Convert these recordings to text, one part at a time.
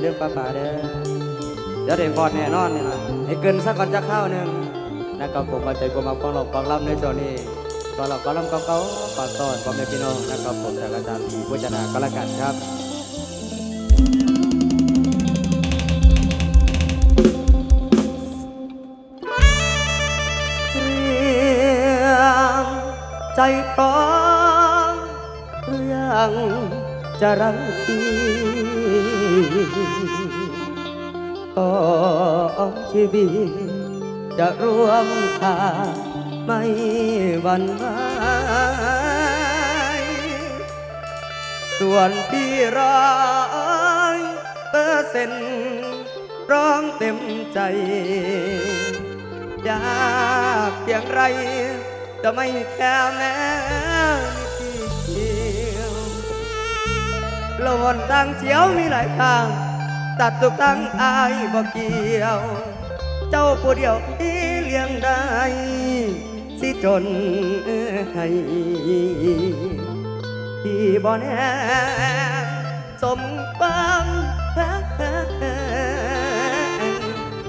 เรื่องป้าป่าเด้อเดี๋ยวเดี๋ยวฟอดแน่นอนนี่นะให้เกินสักก่อนจะเข้าหนึ่งนะครับผมมาใจผมมาฟังหลอกฟังล่ำในโซนนี้ฟังหลอกฟังล่ำเก่าๆฝากตอนพ่อแม่พี่น้องนะครับผมจากอาจารย์ทีพุชนาก็แล้วกันครับเตรียมใจพร้อ จะรังทีต่อชีวิตจะร่วมทางไม่หวันไหวส่วนพี่ร้อยเปอร์เซ็นร้องเต็มใจยากเพียงไรจะไม่แค่แม้ โลนทางเฉียวมีหลายทาง ตัดทุกทางอายบ่เกี่ยว เจ้าผู้เดียวที่เลี้ยงได้ สิจนให้ที่บ่แน่สมความแพ้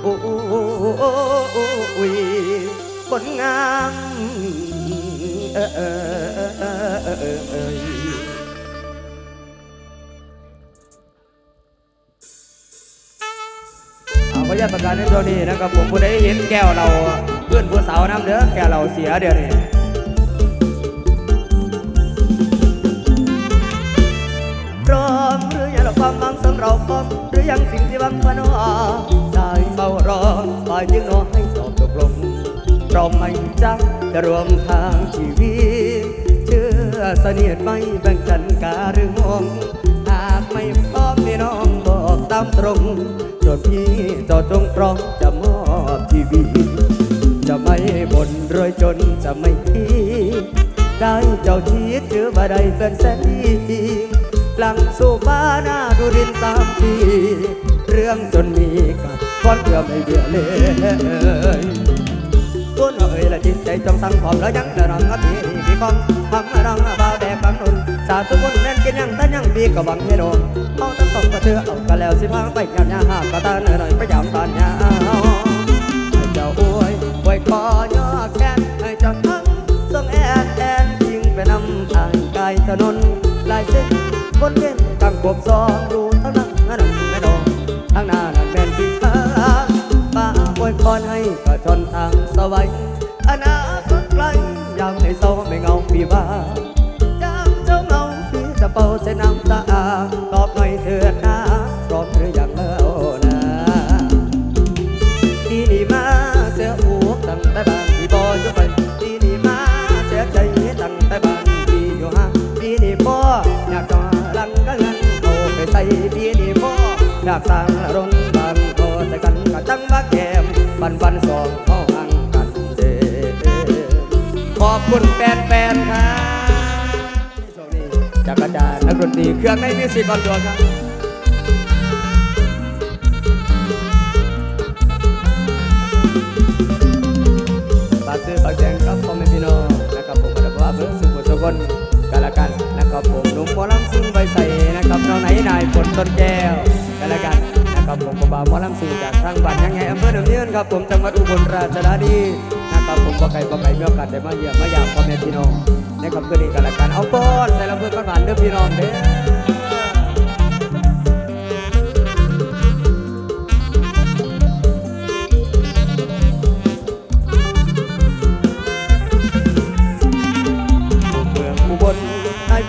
โอ้ยผลงามเออเอาพยาประกาศในช่วนี้นะครับผมผู้ใดเห็นแก้วเราเพื่อนผู้สาวน้ำเด้อแก้วเราเสียเดี๋ยวนี้พร้อมหรือยังเราความหวังสำเราพร้อมหรือยังสิ่งที่หวังพนอได้เฝ้ารอฝ่ายจึงรอให้ตอบตกลงพร้อมไหมจ๊ะจะรวมทางชีวิต เชื่อสนิทไม่แบ่งกันกาหรือมองามตรงส่วนพี่จอดตรงพร้อมจะมอบชีวิตจะไม่บ่นรวยจนจะไม่ทีได้เจ้าชีวิตถือว่าได้เป็นแสนดีหลังสู่บ้าหน้าดูดินตามทีเรื่องจนมีกับก้อนเพื่อไม่เบื่อเลยตัวหน่อยละจิตใจจงสั่งผอมแล้วยังเดินรังกับพี่พี่คอมทำรังบ่า บางนนสาธุคนแน่นกินยังท่ยังบีก็บังให้โดนเอาทั้งสองก็เธอเอาก็แล้วสิพาไปยามยาหากก็ตาหน่อยไปยามตอนยาให้เจ้าอวยอวยคอย่อแค้นให้เจ้าทั้งส่งแอนแอนยิงไปนำทางกายถนนลายเส้นบนเว้นตั้งกบซองดูเท่านั้นนั่นไม่โดนทางหน้านั่นเป็นที่ทางป้าอวยพรให้ก็จนทางสวัย เป่าใจน้ำตา ตอบหน่อยเถิดนะพร้อมหรือยังแล้วนะที่นี่มาเสียหูตั้งแต่บ้านพี่บอยอยู่ไปที่นี่มาเสียใจตั้งแต่บ้านพี่อยู่ห่างพี่นี่พ่ออยากจะลังกันเอาไปใส่พี่นี่พ่ออยากสร้างรนบ้านโตแต่กันกะจังว่าแก้มบันบันสองเข้าหังกันเด้ขอบคุณแฟนๆครับ นักดนตรีเครื่องในมิวสิกออนตัวครับฝากซื้อฝากแจงครับพ่อแม่พี่น้องนะครับผมกระว่าเพื่อสุขสุขคนกันละกันนะครับผมหนุ่มหมอลำซิ่งใบใสนะครับน้องไหนนายฝนต้นแก้วกันละกันนะครับผมกบ่าวหมอลำซิ่งจากทางบ้านยังไงอำเภอหนองเนียนครับผมจังหวัดอุบลราชธานีนะครับผมบ่ไก่บ่ไก่เมีโอกาสได้มาเยี่ยมมายามพ่อแม่พี่น้อง ในะครับคืนนี้กันละกันเอาก้อนใส่ลำเพื่อนกันผ่านเด้อพี่น้องเด้อ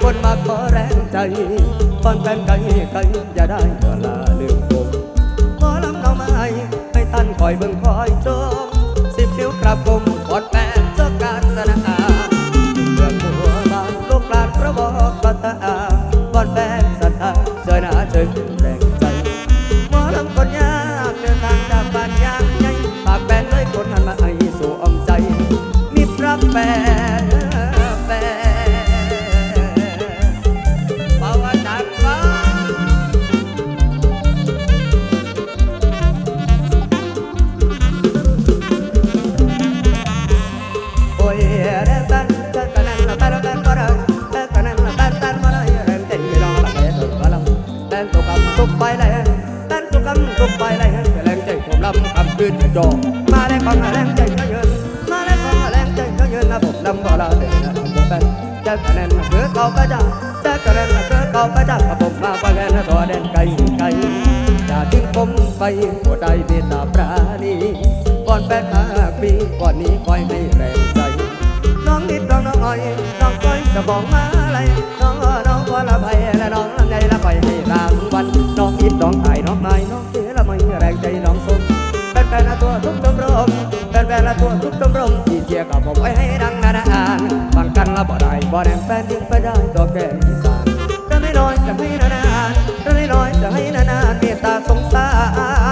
คนมาขอแรงใจฟันแฟนไกลไกลอย่าได้เวลาลืมผมขอลำน้องไม้ให้ท่านคอยเบิ่งคอย ก้อยจะบอกมาอะไรน้องอ้อน้องพอละไปและน้องลำไยละไปให้รางวัลน้องอิดน้องถ่ายน้องไม้น้องเสียละไม่แรงใจน้องสมเป็นแฟนละตัวทุกชมรมเป็นแฟนละตัวทุกชมรมที่เชียร์กับผมไว้ให้ดังนานๆฟังกันละบ่ได้บ่แดงแฟนยิ่งไปได้ตัวแก่อีสานจะไม่น้อยจะให้นานๆจะไม่น้อยจะให้นานๆเมตตาสงสาร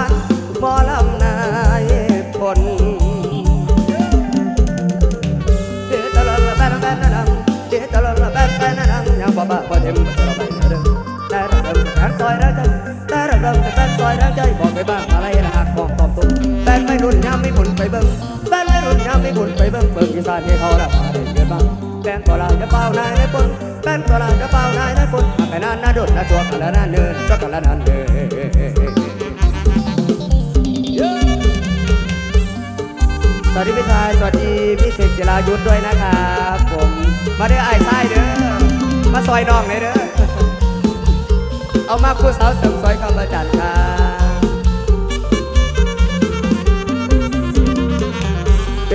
บุญไปเบิ่งแบนไม่รุนยามไม่บุญไปเบิ่งเบิ่งอีสานที่เขาละมาได้เกิดบ้างแบนตัวลาจะเป่านายในปนแบนตัวลาจะเป่านายในปนไปนานนาดุดนาตัวกันละนานเดินจักกันละนานเดินสวัสดีพี่ชายสวัสดีพี่เสกศิลายุทธด้วยนะครับผมมาเด้อไอ้ชายเด้อมาซอยน้องเลยเด้อเอามาคู่สาวเสริมสวยคำประจันครับ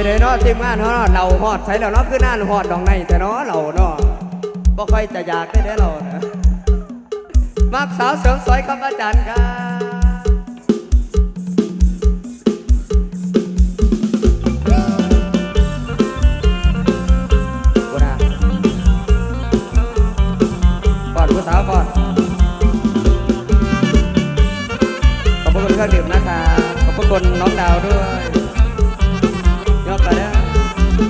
เป็นไงเนาะทีมงานเนาะเราหอดใช้แล้วเนาะคือน้าหอดดองในแต่เนาะเราเนาะบ่ค่อยจะอยากได้ได้เรานะมักสาวเสริมสวยคำประจันครับอนผู้สาวก่อนขอบคุณเครื่องดื่มนะครับขอบคุณน้องดาวด้วย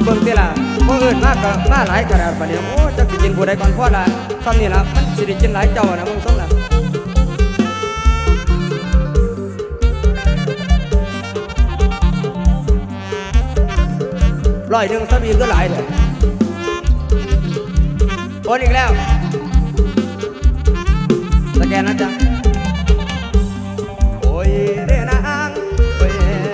เบิ่งที่ล่ะพวกอื่นมากก็มาหลายขนาดปานนี้โอ้จะสิกินผู้ใดก่อนพ่อละซ้ำนี่ละมันสิได้กินหลายเจ้านะมึงส้มละร้อยหนึ่งซ้ำอีกก็หลายเลยโอนอีกแล้วสแกนนะจ๊ะโอ้ยเด้นางโอ้ย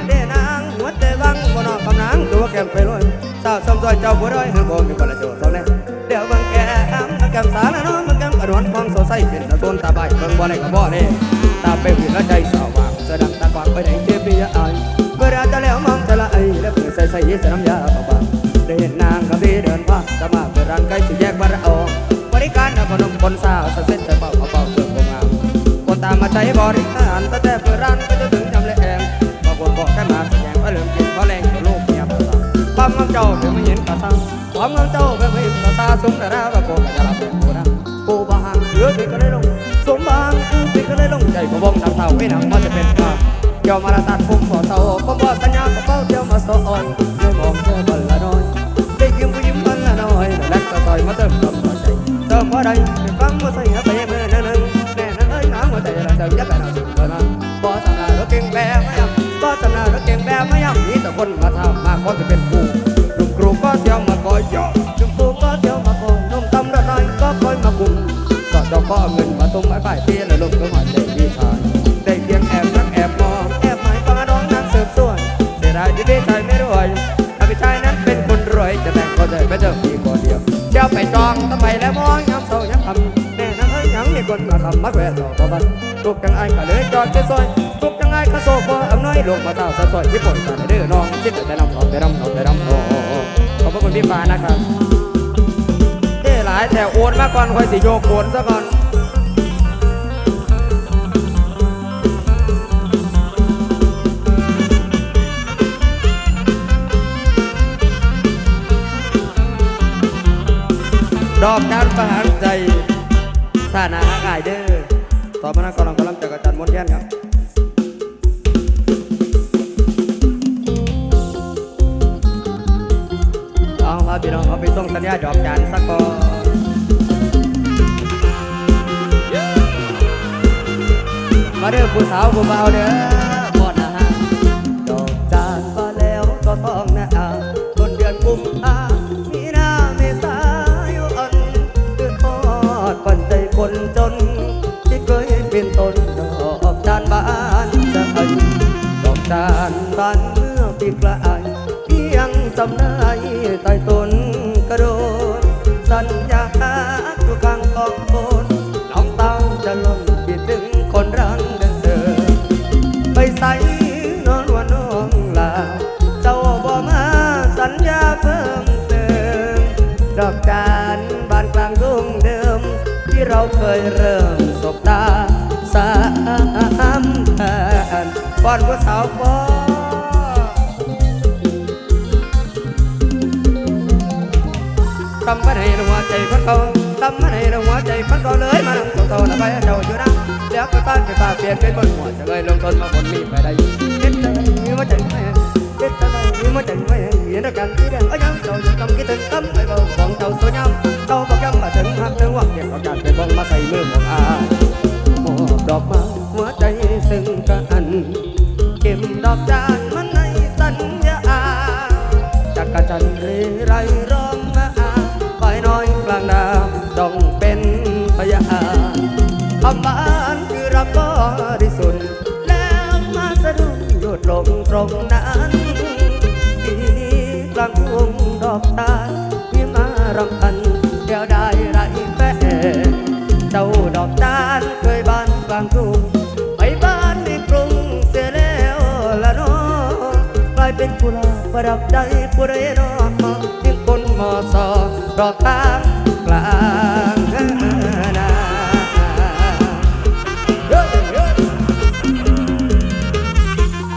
เด้นางหัวใจวังบนอกกำนังตัวแก้มไปลย สาวสมซอยเจ้าบัวดอยคือบ่มีบรรโจเท่านั้นเดี๋ยวบิ่งแก้มแก้มสาละน้องมันแก้มกระดวนความสดใสเป็นตะโซนตาใบเบิ่งบ่ได้ก็บ่ได้ตาเปรี้ยวผิดละใจสว่างเสอดังตาขวางไปไหนเก็บปีอายเมื่อราจะแล้วมองจะละไอแล้วเปิดใส่ใส่ใส่น้ำยาบางๆได้เห็นนางกับพี่เดินผ่านจะมาเปิดร้านใกล้สิแยกบ้านเราบริการนะพนมคนสาวสะเซ็ตแต่าเป่าเป่าเสื่อมงามคนตามมาใช้บริการตั้งแต่เปิดร้านก็จะถึงจำ สังความงามเจ้าเพิ่งไม่เห็นกระซาสมแต่แล้วก็โกกะจะรับเป็นกูนะกูบางเลือปิดก็เลยลงสมบางกูปิดก็เลยลงใจก็วงน้ำเท่าไม่หนังมันจะเป็นข้าเกี่ยวมาละตัดผม คนมาทำมาแขวนต่อบันทุกจังไอ้ก็เลยจอดซอยทุกจังไอ้ก็โซ่พออำน้อยลงมาเท่าสะซอยที่ปนกันเด้อน้องคิดแต่นำน้องไปรำน้องไปรำโอ้ขอบพระคุณพี่ฟ้านะครับเด้หลายแถวโอนมาก่อนคอยสิโยกโอนซะก่อนดอกการประหารใจานาหากายเด้อต่อมานักำลังกำลังจากอาจารย์มดแย่นครับเอาเอาพี่น้องเอาไปส่งสัญญาดอกจานสักก่อนมาเด้อผู้สาวผู้เบาเด้อานเมื่อปีกละายเพียงสำนายใต้ต้นกระโดดสัญญาอยู่ข้างกองโบนน้องเต้าจะล่นคิดถึงคนรังเดิมเดิไปใส่นอนว่าน้องลา เจ้าบ่มาสัญญาเพิ่มเติมดอกจานบานกลางรุ่งเดิม ที่เราเคยเริ่มสบตาสามแทนป้อนว่าสาวป้อำมาให้หัวใจคนเขาทำมาให้หัวใจคนเขาเลยมานั่งโตๆนะไปเจ้าอยู่นะเดี๋ยวไปป้านไปป้าเปลี่ยนเป็นบนหัวจะเลยลงทุนมาคนมีไปได้เด็ดใจมีมาใจไม่เด็ดใจมีมาใจไม่เห็นกันที่แดงเอายังเจ้าอยู่กำคิดถึงกำไปเบาของเจ้าสวยงามเจ้าบอกยังมาถึงหักถึงวังเก็บเอาการไปบ้องมาใส่มือของอามอบดอกม้หัวใจซึ่งกันเก็บดอกจานมันในสัญญาจักรจันทร์เรไร รงนั้นที่กลางทุ่งดอกตาลที่มารำพันเดียวได้ไรแฟนเจ้าดอกจานเคยบานกลางทุ่งไปบ้านในกรุงเสียแล้วละเน้อกลายเป็นผู้ลาประดับใจผู้ใดเน้อทิ้งคนมอสอดอกทางกลาง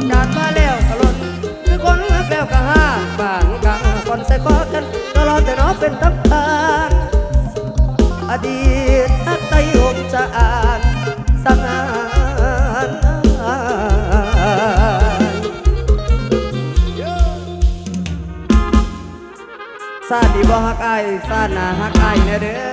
อกจานมาแล้วกะล้นคือคนรักแล้วก็ห้าบานกลางคนใส่คอกันตลอดแต่น้องเป็นทัพทานอดีตทักไตหงจะอ่านสังหารซาดีบ่ฮักไอายซาหนาฮักไอายแน่เด้อ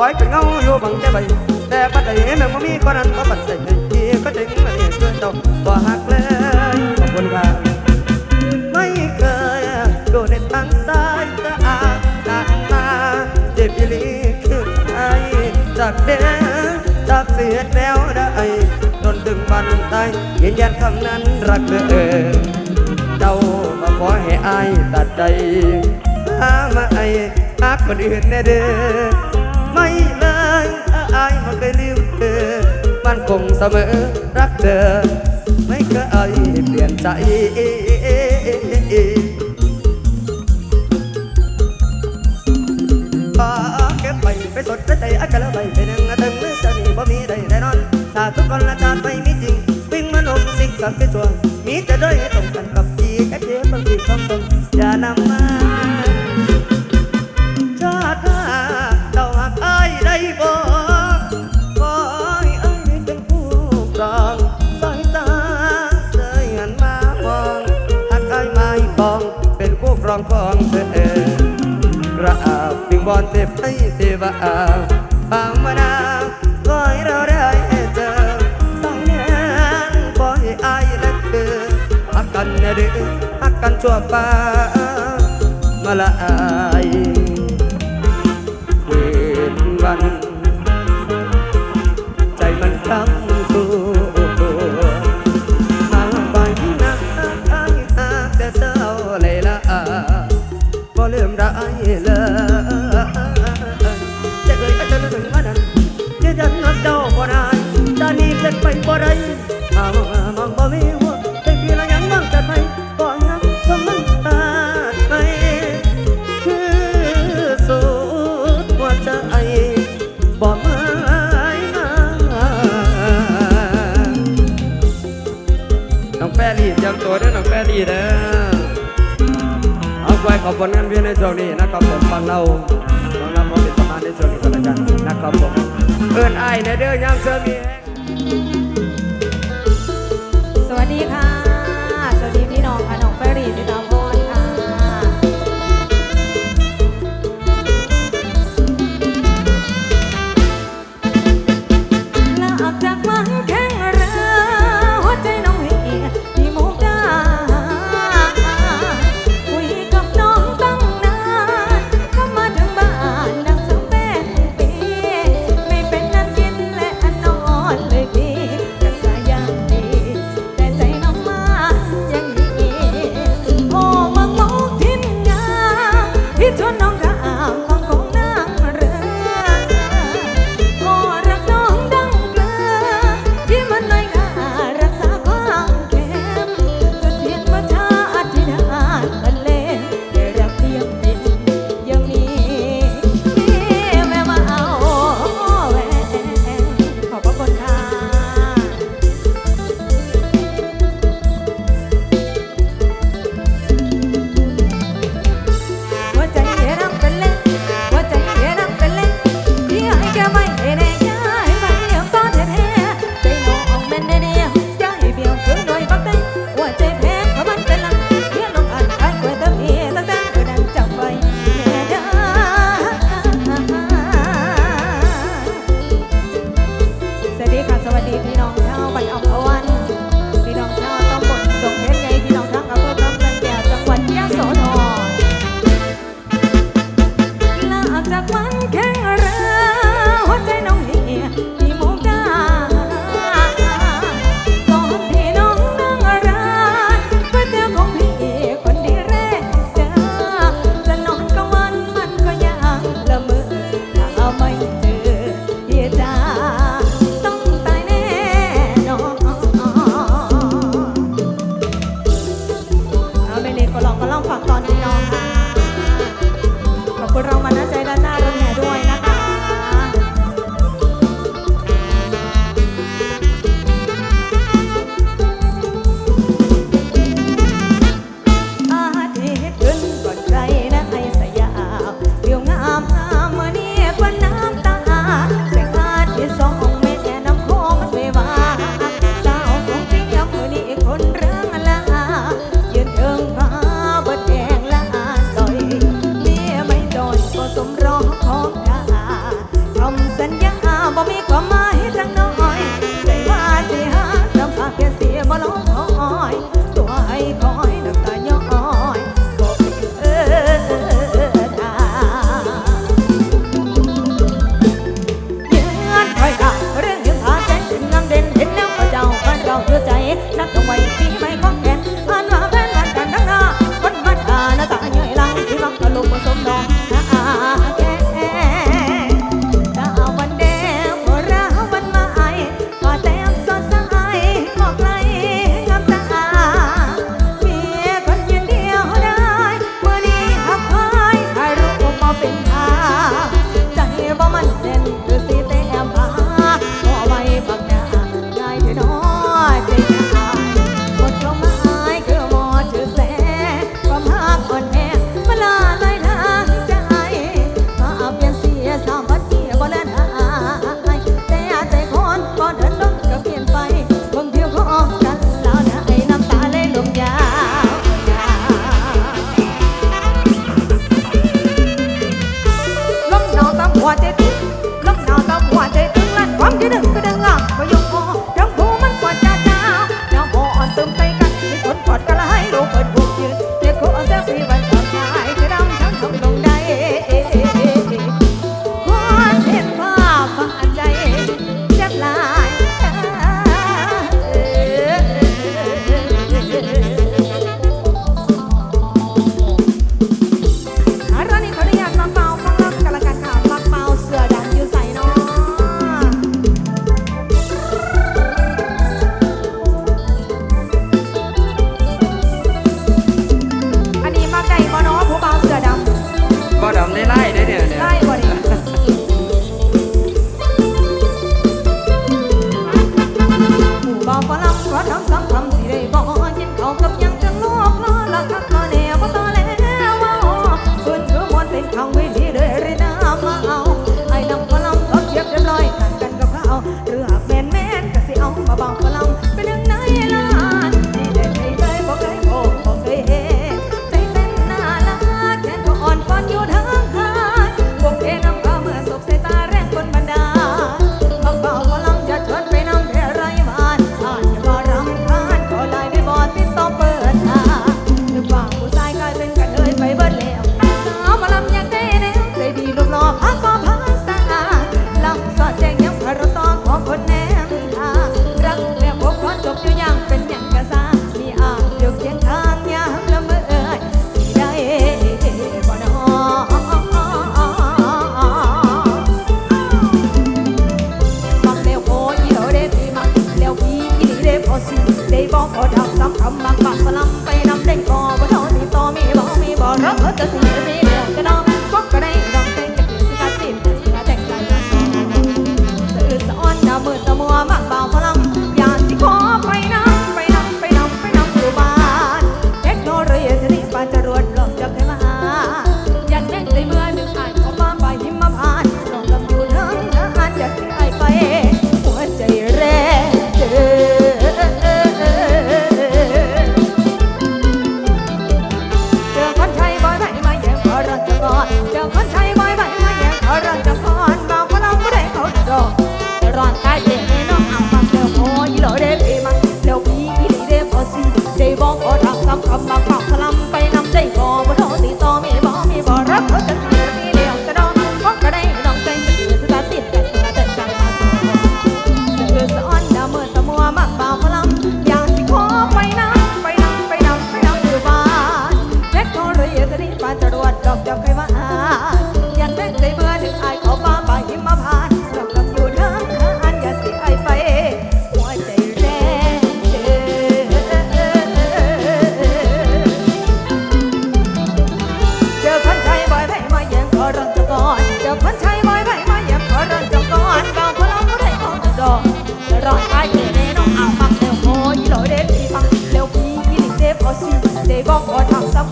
เขาปล่อยเป็นเงาอยู่บังใจใบแต่ปัจจัยแม่งมีคนนั้นมาปัดใส่ที่ก็ถึงมาเนี่ยเกินเจ้าบ่หักเลยขอบคุณครับไม่เคยดูในทางซ้ายจะอาตามาเจ็บอีลีคือไอ้จากเด้จากเสียแล้วได้จนถึงวันตายยืนยันคำนั้นรักเธอเจ้าก็ขอให้อายตัดใจหามาไอ้ฮักคนอื่นแน่เด้อ เคยลืมเธอมันคงเสมอรักเธอ ไม่เคยเปลี่ยนใจพาเก็บไปไปสดใจอาจจะละใบไปนั่งตึงจะนี่บ่มีใดแน่นอนชาทุกคนละชาติไม่มีจริงวิ่งมานมสิ่งสักดิ์ตัวมีแต่ด้อยตรงกันกับจีแค่เจ็บบางทีคำตรง รองของเธอกระอาบวิงบอนเทพให้เทวาปางมานาวขอให้เราได้เจอสองแนนขอให้อายและเธอหักกันนะเด้อหักกันชั่วฟ้ามาละอา รี่เตรียมตัวด้วยน้องแฟรี่เด้อเอาไว้ขอบผลงานเพียนในช่วงนี้นะครับผมฟังเราสำหรับมเป็นประมาณในช่วงนี้ก็แล้วกันนะครับผมเอิญไอ้ในเด้อย่ามเสื้อมีแห้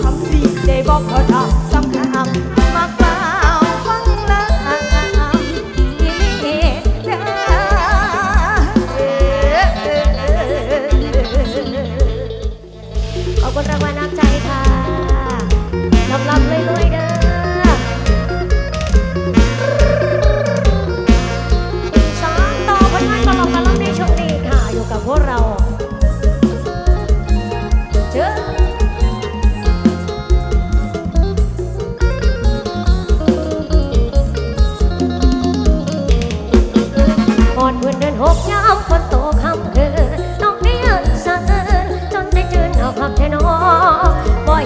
ทำสิได้บอกเขาท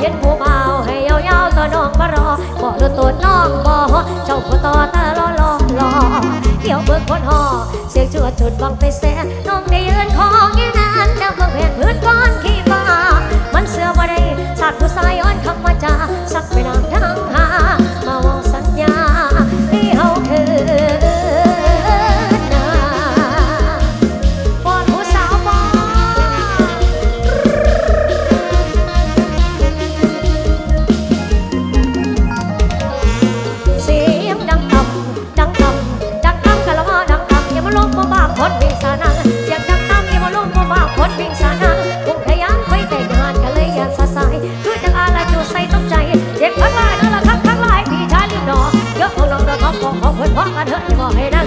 เห็นผู้เบาให้ยาวยาวต่อน้องมารอบ่ดูตัวน้องบ่เจ้าผู้ต่อตาลอลอลอเดี๋ยวเบิกคนหอเสียงชวนชุดบังไปเสน้องได้ยืนคอ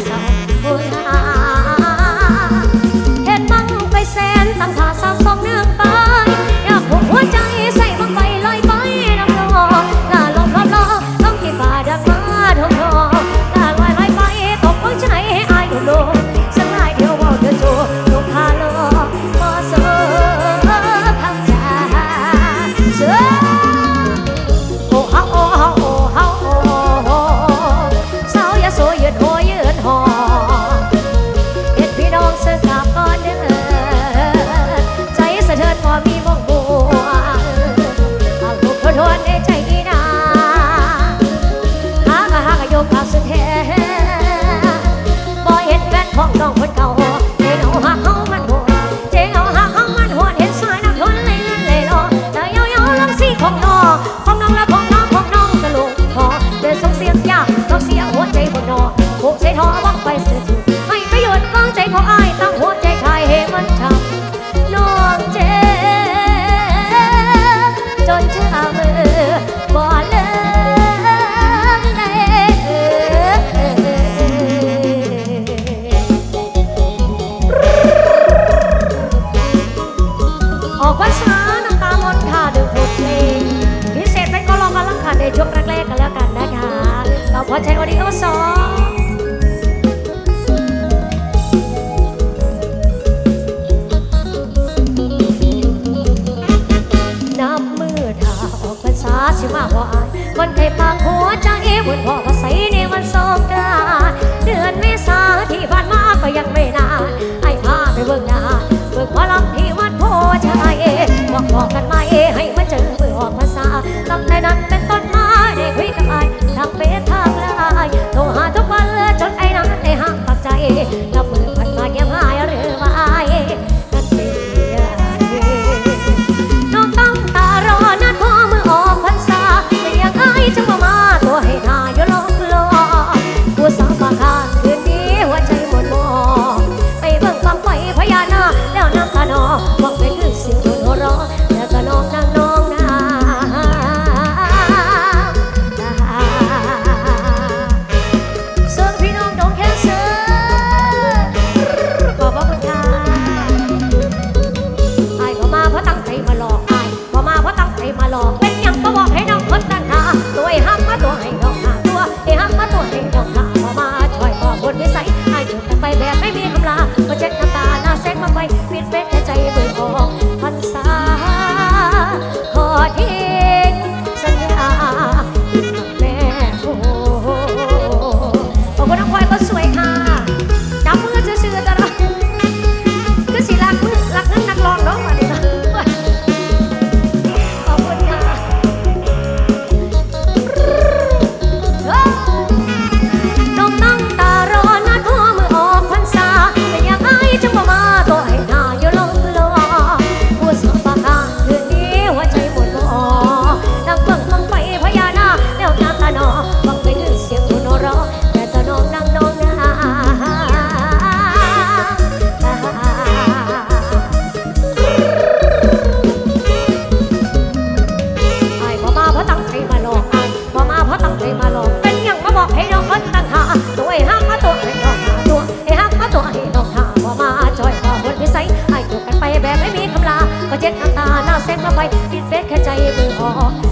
สองคุณหา ไปปิดเฟซแค่ใจเบื่อ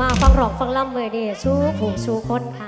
มาฟังร้องฟังล่ำเมื่อนี่สู้ผู้สู้คนค่ะ